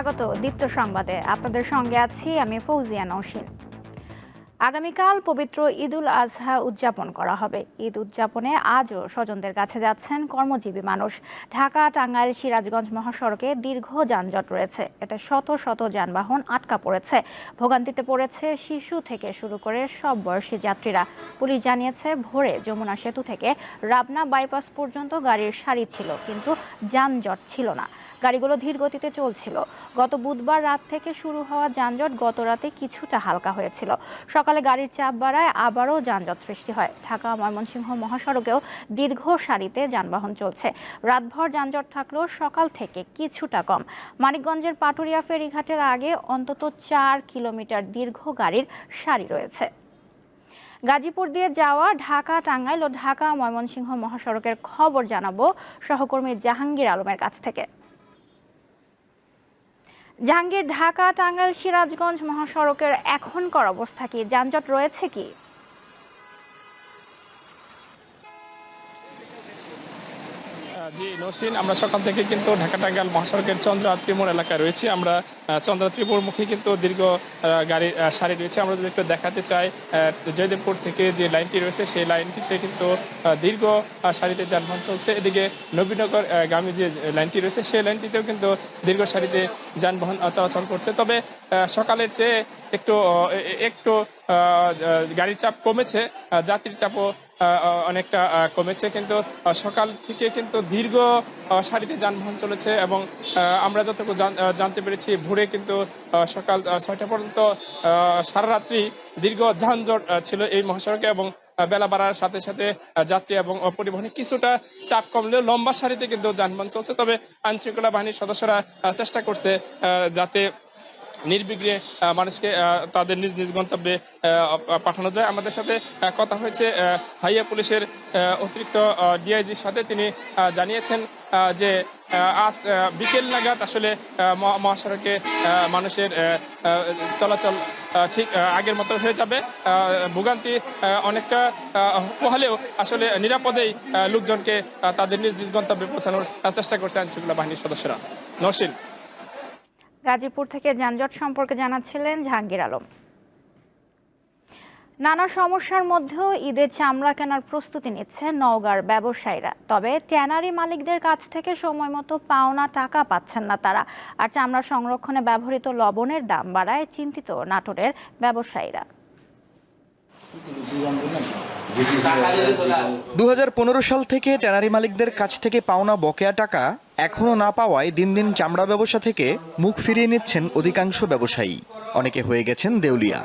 স্বাগত দীপ্ত সংবাদে। আপনাদের সঙ্গে আছি আমি ফৌজিয়া নৌসিন। আগামীকাল পবিত্র ঈদুল আজহা উদযাপন করা হবে। ঈদ উদযাপনে আজও স্বজনদের কাছে যাচ্ছেন কর্মজীবী মানুষ। ঢাকা, টাঙ্গাইল, সিরাজগঞ্জ মহাসড়কে দীর্ঘ যানজট রয়েছে। এতে শত শত যানবাহন আটকা পড়েছে। ভোগান্তিতে পড়েছে শিশু থেকে শুরু করে সব বয়সী যাত্রীরা। পুলিশ জানিয়েছে, ভোরে যমুনা সেতু থেকে রাবনা বাইপাস পর্যন্ত গাড়ির সারি ছিল, কিন্তু যানজট ছিল না। গাড়িগুলো ধীর গতিতে চলছিল। গত বুধবার রাত থেকে শুরু হওয়া যানজট গত রাতে কিছুটা হালকা হয়েছিল। সকালে গাড়ির চাপ বাড়ায় আবারও যানজট সৃষ্টি হয়। ঢাকা ময়মনসিংহ মহাসড়কেও দীর্ঘ সারিতে যানবাহন চলছে। রাতভর যানজট থাকলেও সকাল থেকে কিছুটা কম। মানিকগঞ্জের পাটুরিয়া ফেরিঘাটের আগে অন্তত চার কিলোমিটার দীর্ঘ গাড়ির সারি রয়েছে। গাজীপুর দিয়ে যাওয়া ঢাকা টাঙ্গাইল ও ঢাকা ময়মনসিংহ মহাসড়কের খবর জানাব সহকর্মী জাহাঙ্গীর আলমের কাছ থেকে। জাহাঙ্গীর ঢাকা টাঙ্গাইল সিরাজগঞ্জ মহাসড়কের এখনকার অবস্থা কি? যানজট রয়েছে কি? জি নসীন, আমরা সকাল থেকে কিন্তু ঢাকা টাঙ্গাইল মহাসড়কের চন্দ্রা ত্রিমোড় এলাকায় রয়েছি। আমরা চন্দ্রা ত্রিপুরমুখী কিন্তু দীর্ঘ গাড়ি সারি রয়েছে। আমরা যদি একটু দেখাতে চাই জয়দেবপুর থেকে যে লাইনটি রয়েছে, সেই লাইনটিতে কিন্তু দীর্ঘ সারিতে যানবাহন চলছে। এদিকে নবীনগর গামী যে লাইনটি রয়েছে, সেই লাইনটিতেও কিন্তু দীর্ঘ সারিতে যানবাহন চলাচল করছে। তবে সকালের চেয়ে একটু একটু গাড়ির চাপ কমেছে যাত্রীর চাপও অনেকটা কমেছে কিন্তু সকাল থেকে কিন্তু দীর্ঘ সারিতে যানবাহন চলেছে এবং আমরা যতটুকু জানতে পেরেছি ভোরে কিন্তু সকাল ছয়টা পর্যন্ত আহ, সারা রাত্রি দীর্ঘ যানজট ছিল এই মহাসড়কে এবং বেলা বাড়ার সাথে সাথে যাত্রী এবং পরিবহনে কিছুটা চাপ কমলেও লম্বা সারিতে কিন্তু যানবাহন চলছে। তবে আইন শৃঙ্খলা বাহিনীর সদস্যরা চেষ্টা করছে যাতে নির্বিঘ্নে মানুষকে তাদের নিজ নিজ গন্তব্যে পাঠানো যায়। আমাদের সাথে কথা হয়েছে হাইয়া পুলিশের অতিরিক্ত ডিআইজির সাথে। তিনি জানিয়েছেন যে আজ বিকেল নাগাদ আসলে মহাসড়কে মানুষের চলাচল ঠিক আগের মতো হয়ে যাবে। ভোগান্তি অনেকটা আহ, পোহালেও আসলে নিরাপদেই লোকজনকে তাদের নিজ নিজ গন্তব্যে পৌঁছানোর চেষ্টা করছে আইনশৃঙ্খলা বাহিনীর সদস্যরা। নরসিন গাজীপুর থেকে যানজট সম্পর্কে জানাচ্ছিলেন জাহাঙ্গীর আলম। নানা সমস্যার মধ্যেও ঈদের চামড়া কেনার প্রস্তুতি নিচ্ছে নওগাঁর ব্যবসায়ীরা। তবে ট্যানারি মালিকদের কাছ থেকে সময় মতো পাওনা টাকা পাচ্ছেন না তারা। আর চামড়া সংরক্ষণে ব্যবহৃত লবণের দাম বাড়ায় চিন্তিত নাটোরের ব্যবসায়ীরা। দু হাজার পনেরো সাল থেকে ট্যানারি মালিকদের কাছ থেকে পাওনা বকেয়া টাকা এখনও না পাওয়ায় দিন দিন চামড়া ব্যবসা থেকে মুখ ফিরিয়ে নিচ্ছেন অধিকাংশ ব্যবসায়ী। অনেকে হয়ে গেছেন দেউলিয়া।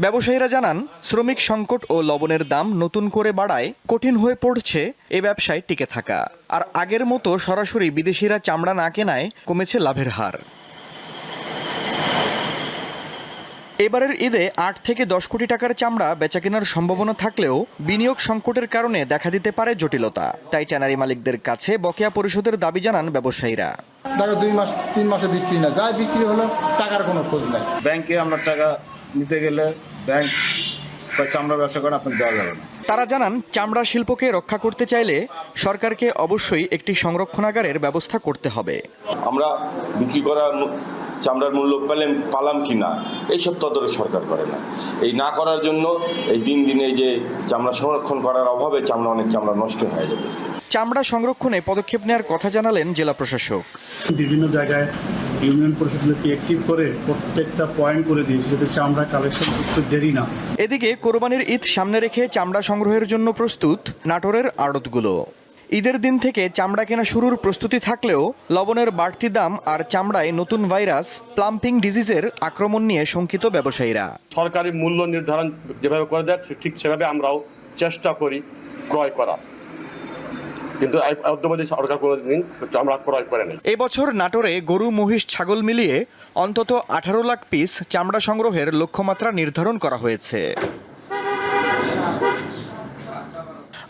ব্যবসায়ীরা জানান শ্রমিক সংকট ও লবণের দাম নতুন করে বাড়ায় কঠিন হয়ে পড়ছে এ ব্যবসায় টিকে থাকা। আর আগের মতো সরাসরি বিদেশিরা চামড়া না কেনায় কমেছে লাভের হার। এবারের ঈদে আট থেকে দশ কোটি টাকার চামড়া বেচাকেনার সম্ভাবনা থাকলেও বিনিয়োগ সংকটের কারণে দেখা দিতে পারে জটিলতা। তাই ট্যানারি মালিকদের কাছে বকেয়া পরিশোধের দাবি জানান ব্যবসায়ীরা। দেখো দুই মাস তিন মাসে বিক্রি না যাই বিক্রি হলো টাকার কোনো খোঁজ নাই। ব্যাংকে আমরা টাকা নিতে গেলে ব্যাংক বা চামড়া ব্যবসা করেন আপনাকে দেওয়া যাবে না। তারা জানান চামড়া শিল্পকে রক্ষা করতে চাইলে সরকারকে অবশ্যই একটি সংরক্ষণাগারের ব্যবস্থা করতে হবে। আমরা বিক্রি করার চামড়ার মূল্য পেলাম পালাম কি না এইসব তদরে সরকার করে না। এই না করার জন্য এই দিন দিনে এই যে চামড়া সংরক্ষণ করার অভাবে চামড়া অনেক চামড়া নষ্ট হয়ে যেতেছে। চামড়া সংরক্ষণে পদক্ষেপ নেওয়ার কথা জানালেন জেলা প্রশাসক। বিভিন্ন জায়গায় ইউনিয়ন পরিষদকে অ্যাক্টিভ করে প্রত্যেকটা পয়েন্ট করে দিয়েছে যাতে চামড়া কালেকশন করতে দেরি না এদিকে কোরবানির ঈদ সামনে রেখে চামড়া সংগ্রহের জন্য প্রস্তুত নাটোরের আড়তগুলো। ঈদের দিন থেকে চামড়া কেনা শুরুর প্রস্তুতি থাকলেও লবণের বাড়তি দাম আর চামড়ায় নতুন ভাইরাস প্লাম্পিং ডিজিজের আক্রমণ নিয়ে শঙ্কিত ব্যবসায়ীরা। সরকারি মূল্য নির্ধারণ যেভাবে করে দেয় ঠিক সেভাবে আমরাও চেষ্টা করি ক্রয় করা। কিন্তু অদ্যবধি সরকার কোনোদিন আমরা ক্রয় করে নেই। এবছর নাটোরে গরু মহিষ ছাগল মিলিয়ে অন্তত আঠারো লাখ পিস চামড়া সংগ্রহের লক্ষ্যমাত্রা নির্ধারণ করা হয়েছে।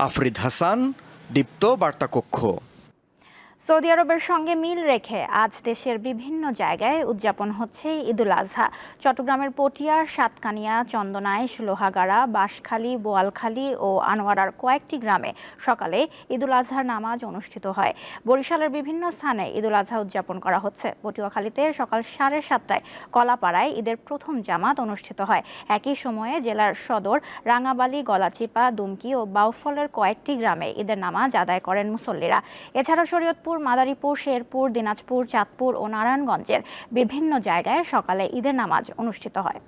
আফরিদ হাসান দীপ্ত বার্তা কক্ষ সৌদি আরবের সঙ্গে মিল রেখে আজ দেশের বিভিন্ন জায়গায় উদযাপন হচ্ছে ঈদুল আজহা। চট্টগ্রামের পটিয়া সাতকানিয়া, চন্দনাইশ, লোহাগাড়া, বাঁশখালী, বোয়ালখালী ও আনোয়ারার কয়েকটি গ্রামে সকালে ঈদুল আজহার নামাজ অনুষ্ঠিত হয়। বরিশালের বিভিন্ন স্থানে ঈদুল আজহা উদযাপন করা হচ্ছে। পটুয়াখালীতে সকাল সাড়ে সাতটায় কলাপাড়ায় ঈদের প্রথম জামাত অনুষ্ঠিত হয়। একই সময়ে জেলার সদর রাঙাবালি, গলাচিপা, দুমকি ও বাউফলের কয়েকটি গ্রামে ঈদের নামাজ আদায় করেন মুসল্লিরা। এছাড়া শরীয়তপুর মাদারীপুর শেরপুর দিনাজপুর চাঁদপুর ও নারায়ণগঞ্জের বিভিন্ন জায়গায় সকালে ঈদের নামাজ অনুষ্ঠিত হয়।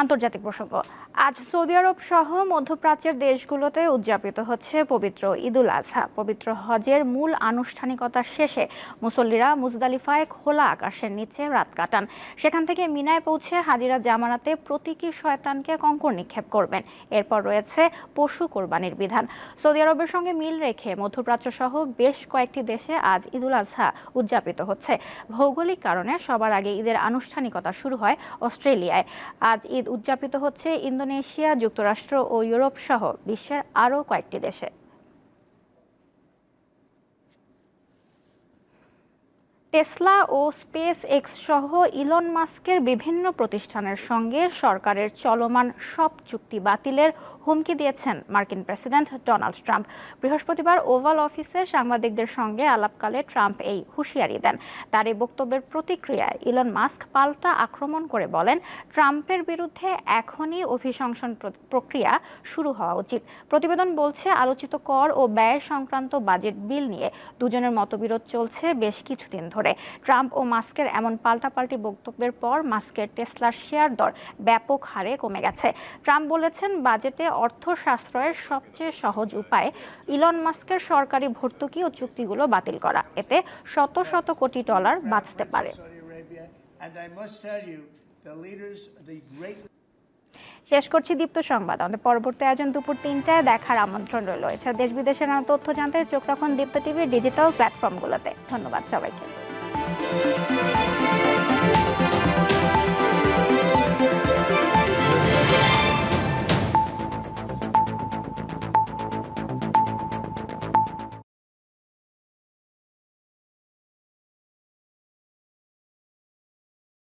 আন্তর্জাতিক প্রসঙ্গ। আজ সৌদি আরব সহ মধ্যপ্রাচ্যের দেশগুলোতে উদযাপিত হচ্ছে পবিত্র ঈদুল আজহা পবিত্র হজের মূল আনুষ্ঠানিকতা শেষে মুসল্লিরা মুজদালিফায় খোলা আকাশের নিচে রাত কাটান। সেখান থেকে মিনায় পৌঁছে হাজিরা জামানাতে প্রতীকী শয়তানকে কঙ্কর নিক্ষেপ করবেন। এরপর রয়েছে পশু কোরবানির বিধান। সৌদি আরবের সঙ্গে মিল রেখে মধ্যপ্রাচ্য সহ বেশ কয়েকটি দেশে আজ ঈদুল আজহা উদযাপিত হচ্ছে। ভৌগোলিক কারণে সবার আগে ঈদের আনুষ্ঠানিকতা শুরু হয় অস্ট্রেলিয়ায়। আজ ঈদ উদযাপিত হচ্ছে ইন্দোনেশিয়া যুক্তরাষ্ট্র ও ইউরোপ সহ বিশ্বের আরও কয়েকটি দেশে। টেসলা ও স্পেস এক্স সহ ইলন মাস্কের বিভিন্ন প্রতিষ্ঠানের সঙ্গে সরকারের চলমান সব চুক্তি বাতিলের হুমকি দিয়েছেন মার্কিন প্রেসিডেন্ট ডোনাল্ড ট্রাম্প। বৃহস্পতিবার ওভাল অফিসে সাংবাদিকদের সঙ্গে আলাপকালে ট্রাম্প এই হুঁশিয়ারি দেন। তার এই বক্তব্যের প্রতিক্রিয়ায় ইলন মাস্ক পাল্টা আক্রমণ করে বলেন, ট্রাম্পের বিরুদ্ধে এখনই অভিশংসন প্র- প্রক্রিয়া শুরু হওয়া উচিত। প্রতিবেদন বলছে, আলোচিত কর ও ব্যয় সংক্রান্ত বাজেট বিল নিয়ে দুজনের মতবিরোধ চলছে বেশ কিছুদিন ধরে। ট্রাম্প ও মাস্কের এমন পাল্টাপাল্টি বক্তব্যের পর মাস্কের টেসলার শেয়ার দর ব্যাপক হারে কমে গেছে। ট্রাম্প বলেছেন বাজেটে অর্থ সাশ্রয়ের সবচেয়ে সহজ উপায় ইলন মাস্কের সরকারি ভর্তুকি ও চুক্তিগুলো বাতিল করা। এতে শত শত কোটি ডলার বাঁচতে পারে। শেষ করছি দীপ্ত সংবাদ। আমাদের পরবর্তী আয়োজন দুপুর তিনটায় দেখার আমন্ত্রণ রইল। এছাড়া দেশ বিদেশের নানা তথ্য জানতে চোখ রাখুন দীপ্ত টিভির ডিজিটাল প্ল্যাটফর্মগুলোতে। ধন্যবাদ সবাইকে। Música